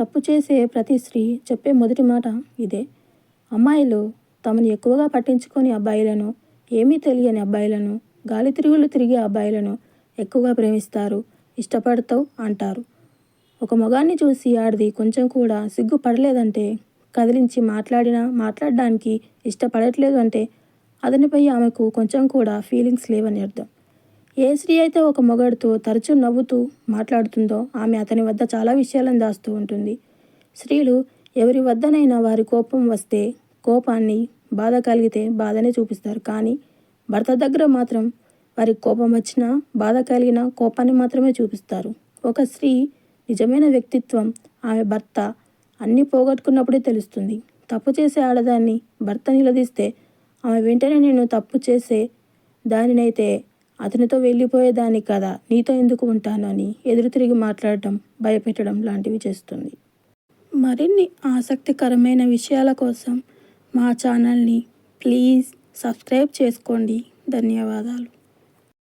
తప్పు చేసే ప్రతి స్త్రీ చెప్పే మొదటి మాట ఇదే. అమ్మాయిలు తమను ఎక్కువగా పట్టించుకొని అబ్బాయిలను ఏమీ తెలియని అబ్బాయిలను గాలి తిరుగులు తిరిగే అబ్బాయిలను ఎక్కువగా ప్రేమిస్తారు ఇష్టపడతావు అంటారు. ఒక మగాన్ని చూసి ఆడిది కొంచెం కూడా సిగ్గుపడలేదంటే కదిలించి మాట్లాడినా మాట్లాడడానికి ఇష్టపడట్లేదు అంటే అతనిపై ఆమెకు కొంచెం కూడా ఫీలింగ్స్ లేవని అర్థం. ఏ స్త్రీ అయితే ఒక మొగాడితో తరచూ నవ్వుతూ మాట్లాడుతుందో ఆమె అతని వద్ద చాలా విషయాలను దాస్తూ ఉంటుంది. స్త్రీలు ఎవరి వద్దనైనా వారి కోపం వస్తే కోపాన్ని బాధ కలిగితే బాధనే చూపిస్తారు. కానీ భర్త దగ్గర మాత్రం వారికి కోపం వచ్చినా బాధ కలిగిన కోపాన్ని మాత్రమే చూపిస్తారు. ఒక స్త్రీ నిజమైన వ్యక్తిత్వం ఆమె భర్త అన్నీ పోగొట్టుకున్నప్పుడే తెలుస్తుంది. తప్పు చేసే ఆడదాన్ని భర్త నిలదీస్తే ఆమె వెంటనే నేను తప్పు చేసే దానినైతే అతనితో వెళ్ళిపోయేదాన్ని కదా నీతో ఎందుకు ఉంటాను అని ఎదురు తిరిగి మాట్లాడటం భయపెట్టడం లాంటివి చేస్తుంది. మరిన్ని ఆసక్తికరమైన విషయాల కోసం మా ఛానల్ని ప్లీజ్ సబ్స్క్రైబ్ చేసుకోండి. ధన్యవాదాలు.